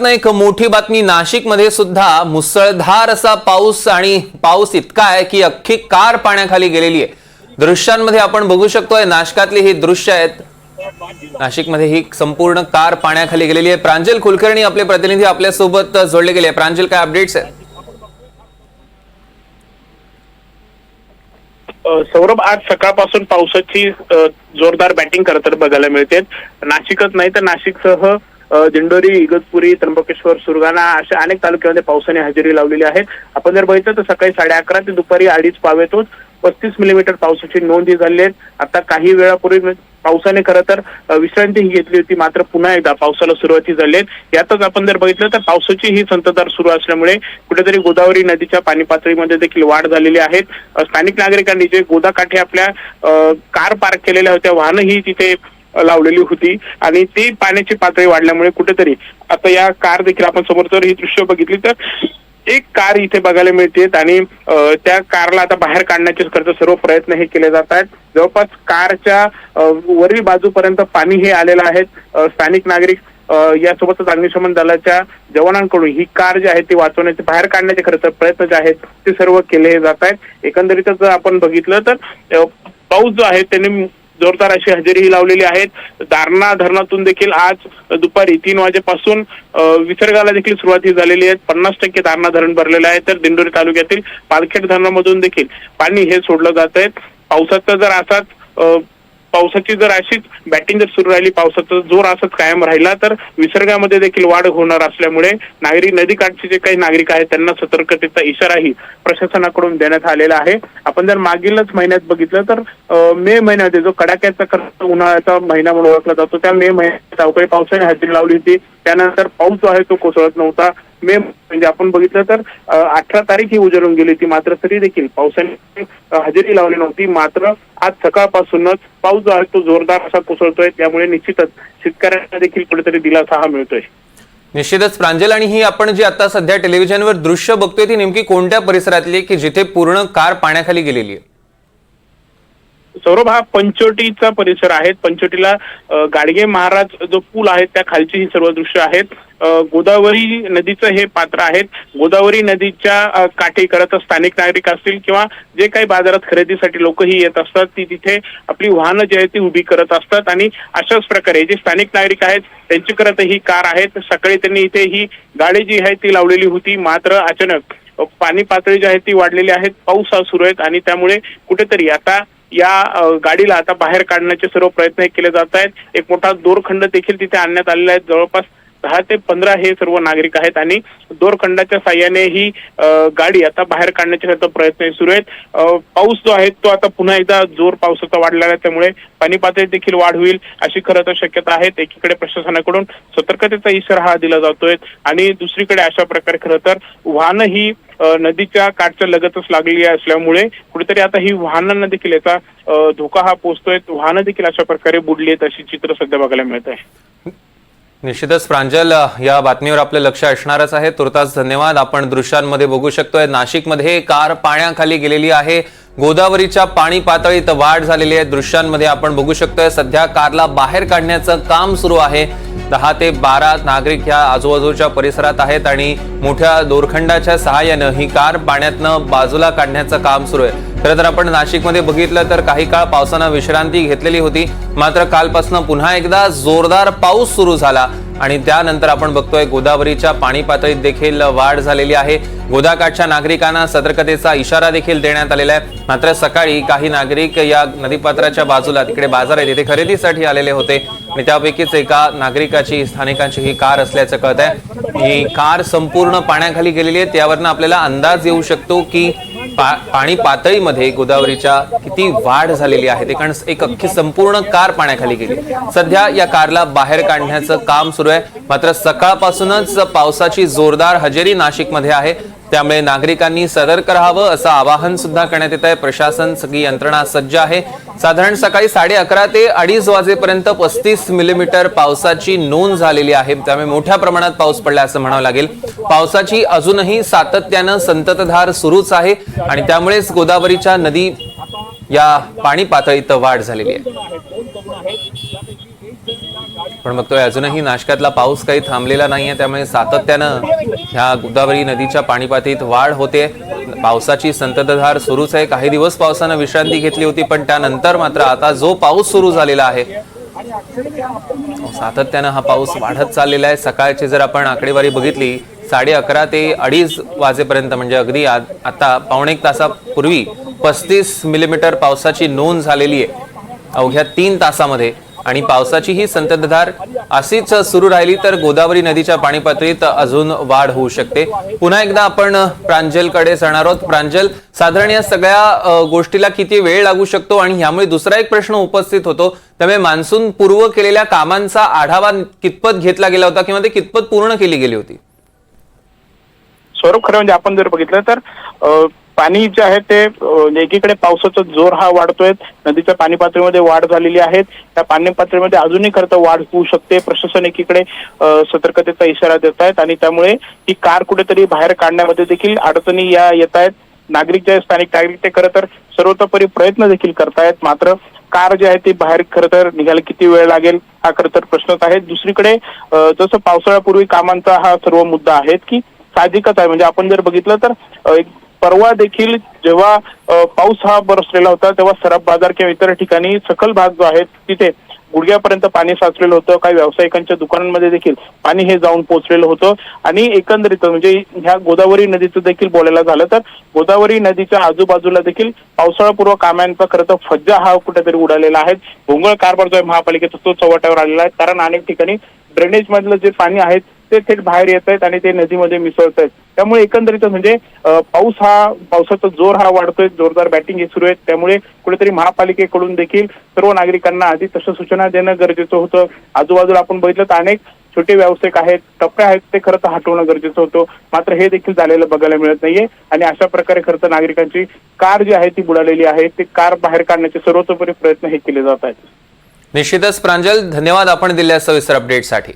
ना एक मोठी बातमी. नाशिकमध्ये सुद्धा मुसळधार असा पाऊस आणि पाऊस इतका आहे की अख्खी कार पाण्याखाली गेलेली आहे. दृश्यांमध्ये आपण बघू शकतोय नाशकातली ही दृश्य आहेत. नाशिकमध्ये ही संपूर्ण कार पाण्याखाली गेलेली आहे. प्रांजल कुलकर्णी आपले प्रतिनिधी आपल्यासोबत जोडले गेले प्रांजल काय अपडेट्स आहेत? सौरभ आज सकाळपासून पावसाची जोरदार बॅटिंग करत बघायला मिळते. नाशिकच नाही तर नाशिकसह दिंडोरी इगतपुरी त्र्यंबकेश्वर सुरगाणा अशा अनेक तालुक्यामध्ये पावसाने हजेरी लावलेली आहे आपण जर बघितलं तर सकाळी साडे अकरा ते दुपारी अडीच पावेतोच पस्तीस मिलीमीटर पावसाची नोंद ही झाली आहे. आता काही वेळापूर्वी पावसाने खरं तर विश्रांती ही घेतली होती. मात्र पुन्हा एकदा पावसाला सुरुवाती झाली आहे. यातच आपण जर बघितलं तर पावसाची ही संततधार सुरू असल्यामुळे कुठेतरी गोदावरी नदीच्या पाणी पातळीमध्ये देखील वाढ झालेली आहे. स्थानिक नागरिकांनी जे गोदाकाठी आपल्या कार पार्क केलेल्या होत्या वाहनही तिथे लावलेली होती आणि ती पाण्याची पातळी वाढल्यामुळे कुठेतरी आता या कार देखील आपण समोर जर ही दृश्य बघितली तर एक कार इथे बघायला मिळते आणि त्या कारला आता बाहेर काढण्याचे खर्च सर्व प्रयत्न हे केले जात आहेत. जवळपास कारच्या वरील बाजूपर्यंत पाणी हे आलेलं आहे. स्थानिक नागरिक यासोबतच अग्निशमन दलाच्या जवानांकडून ही कार जी आहे ती वाचवण्याचे बाहेर काढण्याचे खरं तर प्रयत्न जे आहेत ते सर्व केले जात आहेत. एकंदरीतच जर आपण बघितलं तर पाऊस जो आहे त्याने जोरदार अशी हजेरी ही लावलेली आहेत. दारणा धरणातून देखील आज दुपारी तीन वाजेपासून विसर्गाला देखील सुरुवात ही झालेली आहे. पन्नास टक्के दारणा धरण भरलेलं आहे. तर दिंडोरी तालुक्यातील पालखेड धरणामधून देखील पाणी हे सोडलं जात आहे. पावसाचा जर असाच पावसाची जर अशीच बॅटिंग जर सुरू राहिली पावसाचा जोर असंच कायम राहिला तर विसर्गामध्ये देखील वाढ होणार असल्यामुळे नागरिक नदीकाठचे जे काही नागरिक आहेत त्यांना सतर्कतेचा इशाराही प्रशासनाकडून देण्यात आलेला आहे. आपण जर मागीलच महिन्यात बघितलं तर मे महिन्यामध्ये जो कडाक्याचा खर्च उन्हाळ्याचा महिना म्हणून ओळखला जातो त्या मे महिन्यात अवकाळी पावसाने हजेरी लावली होती. त्यानंतर पाऊस जो आहे तो कोसळत नव्हता. मे म्हणजे आपण बघितलं तर अठरा तारीख ही उजळून गेली होती. मात्र तरी देखील पावसाने हजेरी लावली नव्हती. मात्र आज सकाळपासूनच पाऊस जो आहे तो जोरदार असा कोसळतोय. त्यामुळे निश्चितच शेतकऱ्यांना देखील कुठेतरी दिलासा हा मिळतोय. निश्चितच प्रांजल आणि ही आपण जी आता सध्या टेलिव्हिजनवर दृश्य बघतोय ती नेमकी कोणत्या परिसरातली आहे की जिथे पूर्ण कार पाण्याखाली गेलेली आहे? सौरभ हा पंचोटीचा परिसर आहे पंचोटीला गाडगे महाराज जो पूल आहे त्या खालची ही सर्व दृश्य आहेत. गोदावरी नदीचं हे पात्र आहेत. गोदावरी नदीच्या काठी करत स्थानिक नागरिक असतील किंवा जे काही बाजारात खरेदीसाठी लोकही येत असतात ती तिथे आपली वाहनं जी आहेत ती उभी करत असतात. आणि अशाच प्रकारे जे स्थानिक नागरिक आहेत त्यांची करत ही कार आहेत. सकाळी त्यांनी इथे ही गाडी जी आहे ती लावलेली होती. मात्र अचानक पाणी पातळी जी आहे ती वाढलेली आहे पाऊस हा सुरू आहेत आणि त्यामुळे कुठेतरी आता या गाडीला आता बाहेर काढण्याचे सर्व प्रयत्न केले जात आहेत. एक मोठा दोरखंड देखील तिथे आणण्यात आलेला आहे. जवळपास दहा ते पंधरा हे सर्व नागरिक आहेत आणि दोरखंडाच्या साह्याने ही गाडी आता बाहेर काढण्याचे सर्व प्रयत्न सुरू आहेत. पाऊस जो आहे तो आता पुन्हा एकदा जोर पावसाचा वाढलेला आहे. त्यामुळे पाणी पातळी देखील वाढ होईल अशी खरं तर शक्यता आहे. एकीकडे प्रशासनाकडून सतर्कतेचा इशारा हा दिला जातोय. आणि दुसरीकडे अशा प्रकारे खरं तर वाहनं ही नदीच्या काठच्या लगतच लागलेली असल्यामुळे कुठेतरी आता ही वाहनांना देखील याचा धोका हा पोहोचतोय वाहनं देखील अशा प्रकारे बुडली आहेत अशी चित्र सध्या बघायला मिळत आहे. निश्चितच प्रांजल या बातमीवर आपलं लक्ष असणारच आहे. तुर्तास धन्यवाद. आपण दृश्यांमध्ये बघू शकतोय नाशिकमध्ये कार पाण्याखाली गेलेली आहे. गोदावरीच्या पाणी पातळीत वाढ झालेली आहे. दृश्यांमध्ये आपण बघू शकतोय सध्या कारला बाहेर काढण्याचं काम सुरू आहे. दहा ते बारा नागरिक ह्या आजूबाजूच्या परिसरात आहेत आणि मोठ्या दोरखंडाच्या सहाय्यानं ही कार पाण्यातनं बाजूला काढण्याचं काम सुरू आहे. खरं तर आपण नाशिकमध्ये बघितलं तर काही काळ पावसानं विश्रांती घेतलेली होती. मात्र कालपासून पुन्हा एकदा जोरदार पाऊस सुरू झाला. आणि त्यानंतर आपण बघतोय गोदावरीच्या पाणी पातळीत देखील वाढ झालेली आहे. गोदाकाठच्या नागरिकांना सतर्कतेचा इशारा देखील देण्यात आलेला आहे. मात्र सकाळी काही नागरिक या नदीपात्राच्या बाजूला तिकडे बाजार आहे तिथे खरेदीसाठी आलेले होते. आणि त्यापैकीच एका नागरिकाची स्थानिकांची ही कार असल्याचं कळत आहे ही कार संपूर्ण पाण्याखाली गेलेली आहे. त्यावरनं आपल्याला अंदाज येऊ शकतो की पा- पाणी पातळीमध्ये गोदावरीच्या किती वाढ झालेली आहे ते कारण एक अख्खी संपूर्ण कार पाण्याखाली गेली. सध्या या कारला बाहेर काढण्याचं काम सुरू आहे. मात्र सकाळपासूनच पावसाची जोरदार हजेरी नाशिकमध्ये आहे. त्यामुळे नागरिकांनी सतर्क राहावं असं आवाहन सुद्धा करण्यात येत आहे. प्रशासन सगळी यंत्रणा सज्ज आहे. साधारण सकाळी साडे अकरा ते अडीच वाजेपर्यंत पस्तीस मिलीमीटर पावसाची नोंद झालेली आहे. त्यामुळे मोठ्या प्रमाणात पाऊस पडला असं म्हणावं लागेल. पावसाची अजूनही सातत्यानं संततधार सुरूच आहे आणि त्यामुळेच गोदावरीच्या नदी या पाणी पातळीत वाढ झालेली आहे. आपण बघतोय अजूनही नाशकातला पाऊस काही थांबलेला नाही आहे त्यामुळे सातत्यानं ह्या गोदावरी नदीच्या पाणीपातळीत वाढ होते. पावसाची संततधार सुरूच आहे. काही दिवस पावसानं विश्रांती घेतली होती पण त्यानंतर मात्र आता जो पाऊस सुरू झालेला आहे सातत्यानं हा पाऊस वाढत चाललेला आहे. सकाळची जर आपण आकडेवारी बघितली साडे अकरा ते अडीच वाजेपर्यंत म्हणजे अगदी आ- आता पावणे एक तासापूर्वी पस्तीस मिलीमीटर पावसाची नोंद झालेली आहे. अवघ्या तीन तासामध्ये आणि पावसाची ही संततधार अशीच सुरू राहिली तर गोदावरी नदीच्या पाणी पातळीत अजून वाढ होऊ शकते. पुन्हा एकदा आपण प्रांजलकडे जाणार आहोत. प्रांजल साधारण या सगळ्या गोष्टीला किती वेळ लागू शकतो? आणि ह्यामुळे दुसरा एक प्रश्न उपस्थित होतो. त्यामुळे मान्सून पूर्व केलेल्या कामांचा आढावा कितपत घेतला गेला होता किंवा ते कितपत पूर्ण केली गेली होती? स्वरूप खरं म्हणजे आपण जर बघितलं तर पाणी जे आहे ते एकीकडे पावसाचा जोर हा वाढतोय. नदीच्या पाणी पातळीमध्ये वाढ झालेली आहे. त्या पाणी पातळीमध्ये अजूनही खरं तर वाढ होऊ शकते. प्रशासन एकीकडे सतर्कतेचा इशारा देत आहेत आणि त्यामुळे ही कार कुठेतरी बाहेर काढण्यामध्ये देखील अडचणी या येत आहेत. नागरिक जे आहेत, स्थानिक नागरिक ते खरं तर सर्वतोपरी प्रयत्न देखील करतायत मात्र कार जी आहे ती बाहेर खरं तर निघायला किती वेळ लागेल हा खरं तर प्रश्नच आहे. दुसरीकडे जसं पावसाळ्यापूर्वी कामांचा हा सर्व मुद्दा आहे की साहजिकच आहे. म्हणजे आपण जर बघितलं तर एक परवा देखील जेव्हा पाऊस हा बरसलेला होता तेव्हा सराफ बाजार किंवा इतर ठिकाणी सखल भाग जो आहे तिथे गुडघ्यापर्यंत पाणी साचलेलं होतं. काही व्यावसायिकांच्या दुकानांमध्ये देखील पाणी हे जाऊन पोहोचलेलं होतं. आणि एकंदरीत म्हणजे ह्या गोदावरी नदीचं देखील बोलायला झालं तर गोदावरी नदीच्या आजूबाजूला देखील पावसाळापूर्व कामांचा खरं तर फज्जा हा कुठेतरी उडालेला आहे. भोंगळ कारभार जो आहे महापालिकेचा तो चव्हाट्यावर आलेला आहे. कारण अनेक ठिकाणी ड्रेनेज मधलं जे पाणी आहे ते थेट बाहेर येत आहेत आणि ते नदीमध्ये मिसळत आहेत. त्यामुळे एकंदरीत म्हणजे पाऊस हा पावसाचा जोर हा वाढतोय. जोरदार बॅटिंग हे सुरू आहे त्यामुळे कुठेतरी महापालिकेकडून देखील सर्व नागरिकांना आधी तशा सूचना देणं गरजेचं होतं. आजूबाजूला आपण बघितलं तर अनेक छोटे व्यावसायिक आहेत. टप्पे आहेत. ते खरं तर हटवणं गरजेचं होतं. मात्र हे देखील झालेलं बघायला मिळत नाहीये. आणि अशा प्रकारे खरं तर नागरिकांची कार जी आहे ती बुडालेली आहे. ती कार बाहेर काढण्याचे सर्वतोपरी प्रयत्न हे केले जात आहेत. निश्चितच प्रांजल धन्यवाद आपण दिलेल्या सविस्तर अपडेटसाठी